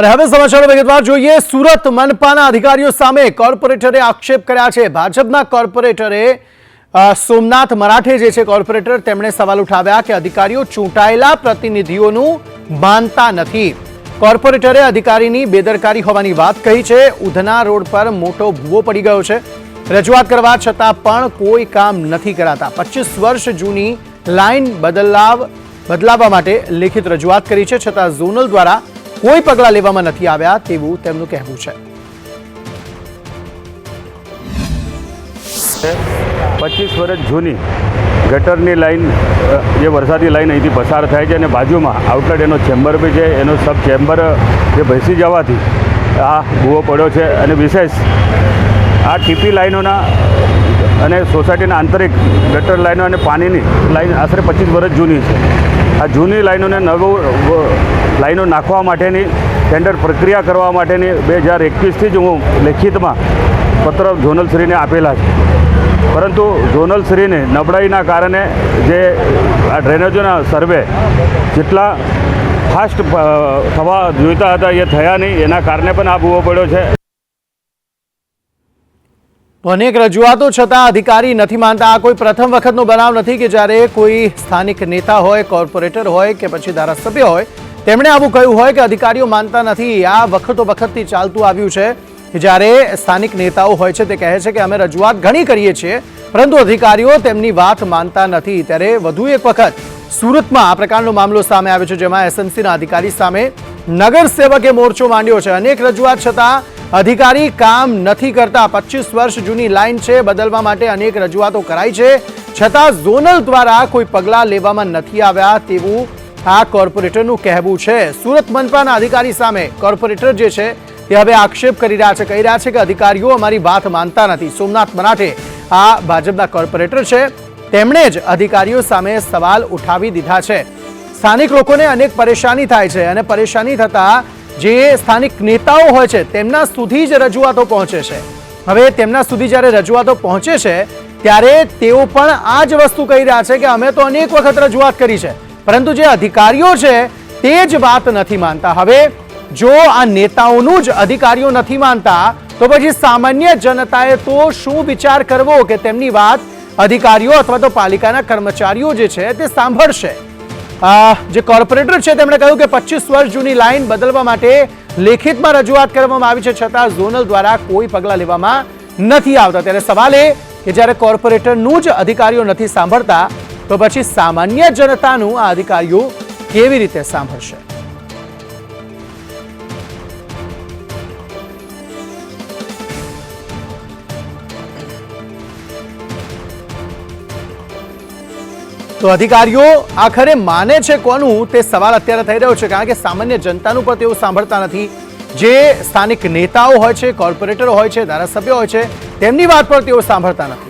અને હવે સમાચારો વિગતવાર જોઈએ. સુરત મનપાના અધિકારીઓ સામે કોર્પોરેટરે આક્ષેપ કર્યા છે. ભાજપના કોર્પોરેટરે સોમનાથ મરાઠે જે છે કોર્પોરેટર, તેમણે સવાલ ઉઠાવ્યા કે અધિકારીઓ ચૂંટાયેલા પ્રતિનિધિઓનું માનતા નથી. કોર્પોરેટરે અધિકારીની બેદરકારી હોવાની વાત કહી છે. ઉધના રોડ પર મોટો ભૂવો પડી ગયો છે. રજૂઆત કરવા છતાં પણ કોઈ કામ નથી કરાતા. પચીસ વર્ષ જૂની લાઈન બદલાવ, બદલાવવા માટે લેખિત રજૂઆત કરી છે. છતાં ઝોનલ દ્વારા કોઈ પગલાં લેવામાં નથી આવ્યા તેવું તેમનું કહેવું છે. પચીસ વર્ષ જૂની ગટરની લાઈન જે વરસાદી લાઈન અહીંથી પસાર થાય છે અને બાજુમાં આઉટલેટ એનો ચેમ્બર બી છે, એનો સબ ચેમ્બર જે બેસી જવાથી આ ભૂવો પડ્યો છે અને વિશેષ આ ટીપી લાઈનોના અને સોસાયટીના આંતરિક ગટર લાઈનો અને પાણીની લાઈન આશરે પચીસ વર્ષ જૂની છે. આ જૂની લાઈનોને નવું લાઈનો નાખવા માટેની ટેન્ડર પ્રક્રિયા કરવા માટેની બે હજાર એકવીસથી જ હું લેખિતમાં પત્ર ઝોનલશ્રીને આપેલા છે. પરંતુ ઝોનલશ્રીને નબળાઈના કારણે જે આ ડ્રેનેજોના સર્વે જેટલા ફાસ્ટ થવા જોઈતા હતા એ થયા નહીં. એના કારણે પણ આ ભૂવો પડ્યો છે. અનેક રજૂઆતો છતાં અધિકારી નથી માનતા. આ કોઈ પ્રથમ વખતનો બનાવ નથી કે જ્યારે કોઈ સ્થાનિક નેતા હોય, કોર્પોરેટર હોય કે પછી ધારાસભ્ય હોય તેમણે આવું કહ્યું હોય કે અધિકારીઓ માનતા નથી. આ વખતો વખતથી ચાલતું આવ્યું છે જ્યારે સ્થાનિક નેતાઓ હોય છે તે કહે છે કે અમે રજૂઆત ઘણી કરીએ છીએ, પરંતુ અધિકારીઓ તેમની વાત માનતા નથી. ત્યારે વધુ એક વખત સુરતમાં આ પ્રકારનો મામલો સામે આવ્યો છે, જેમાં એસએમસીના અધિકારી સામે નગર સેવકે મોરચો માંડ્યો છે. અનેક રજૂઆત છતાં અધિકારી કામ નથી કરતા. પચીસ વર્ષ જૂની લાઇન છે, બદલવા માટે અનેક રજૂઆતો કરાઈ છે. છતાં ઝોનલ દ્વારા કોઈ પગલાં લેવામાં નથી આવ્યા તેવું આ કોર્પોરેટરનું કહેવું છે. સુરત મનપાના અધિકારી સામે કોર્પોરેટર જે છે, તે હવે આક્ષેપ કરી રહ્યા છે, કહી રહ્યા છે કે અધિકારીઓ અમારી વાત માનતા નથી. સોમનાથ મરાઠે આ ભાજપના કોર્પોરેટર છે. તેમણે જ અધિકારીઓ સામે સવાલ ઉઠાવી દીધા છે. સ્થાનિક લોકોને અનેક પરેશાની થાય છે અને પરેશાની થતા જે સ્થાનિક નેતાઓ હોય છે, તેમના સુધી જ રજૂઆતો પહોંચે છે. હવે તેમના સુધી જ્યારે રજૂઆતો પહોંચે છે, ત્યારે તેઓ પણ આ જ વસ્તુ કહી રહ્યા છે કે અમે તો અનેક વખત રજૂઆત કરી છે. પરંતુ જે અધિકારીઓ છે, તે જ વાત નથી માનતા. હવે, જો આ નેતાઓનું જ અધિકારીઓ નથી માનતા, તો પછી સામાન્ય જનતાએ તો શું વિચાર કરવો કે તેમની વાત અધિકારીઓ અથવા તો પાલિકાના કર્મચારીઓ જે છે, તે સાંભળશે? જે કોર્પોરેટર છે, તેમણે કહ્યું કે પચીસ વર્ષ જૂની લાઇન બદલવા માટે લેખિતમાં રજૂઆત કરવામાં આવી છે, છતાં ઝોનલ દ્વારા કોઈ પગલાં લેવામાં નથી આવતા. ત્યારે સવાલ એ કે જ્યારે કોર્પોરેટરનું જ અધિકારીઓ નથી સાંભળતા તો પછી સામાન્ય જનતાનું આ અધિકારીઓ કેવી રીતે સાંભળશે? તો અધિકારીઓ આખરે માને છે કોનું? તે સવાલ અત્યારે થઈ રહ્યો છે, કારણ કે સામાન્ય જનતાનું પણ તેઓ સાંભળતા નથી. જે સ્થાનિક નેતાઓ હોય છે, કોર્પોરેટરો હોય છે, ધારાસભ્યો હોય છે, તેમની વાત પણ તેઓ સાંભળતા નથી.